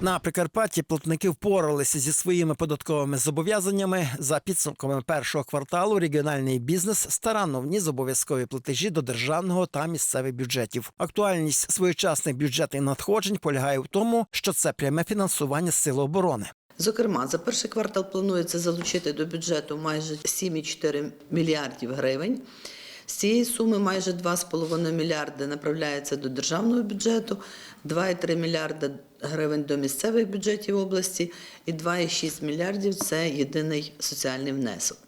На Прикарпатті платники впоралися зі своїми податковими зобов'язаннями. За підсумками першого кварталу регіональний бізнес старанно вніс обов'язкові платежі до державного та місцевих бюджетів. Актуальність своєчасних бюджетних надходжень полягає в тому, що це пряме фінансування сил оборони. Зокрема, за перший квартал планується залучити до бюджету майже 7,4 мільярдів гривень. Цієї суми майже 2,5 мільярди направляється до державного бюджету, 2,3 мільярди гривень до місцевих бюджетів області і 2,6 мільярдів це єдиний соціальний внесок.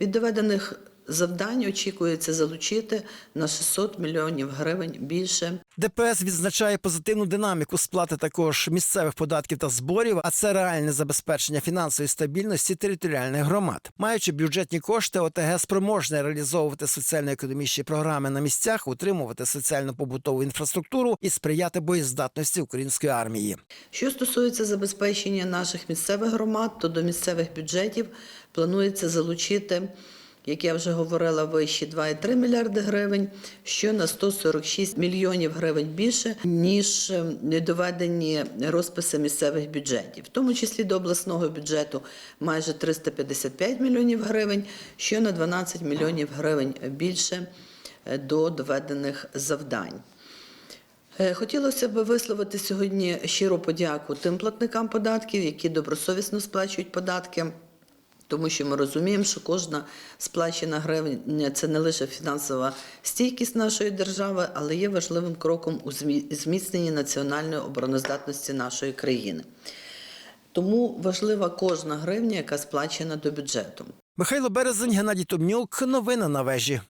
Від доведених завдань очікується залучити на 600 мільйонів гривень більше ДПС відзначає позитивну динаміку сплати також місцевих податків та зборів, а це реальне забезпечення фінансової стабільності територіальних громад. Маючи бюджетні кошти, ОТГ спроможне реалізовувати соціально-економічні програми на місцях, утримувати соціально-побутову інфраструктуру і сприяти боєздатності української армії. Що стосується забезпечення наших місцевих громад, то до місцевих бюджетів планується залучити, як я вже говорила, вище 2,3 мільярди гривень, що на 146 мільйонів гривень більше, ніж е, недоведені розписи місцевих бюджетів, в тому числі до обласного бюджету майже 355 мільйонів гривень, що на 12 мільйонів гривень більше е, до доведених завдань. Е, Хотілося б висловити сьогодні щиру подяку тим платникам податків, які добросовісно сплачують податки. Тому що ми розуміємо, що кожна сплачена гривня це не лише фінансова стійкість нашої держави, але є важливим кроком у змі- зміцненні національної обороноздатності нашої країни. Тому важлива кожна гривня, яка сплачена до бюджету. Михайло Березень, Геннадій Томнюк. Новини на вежі.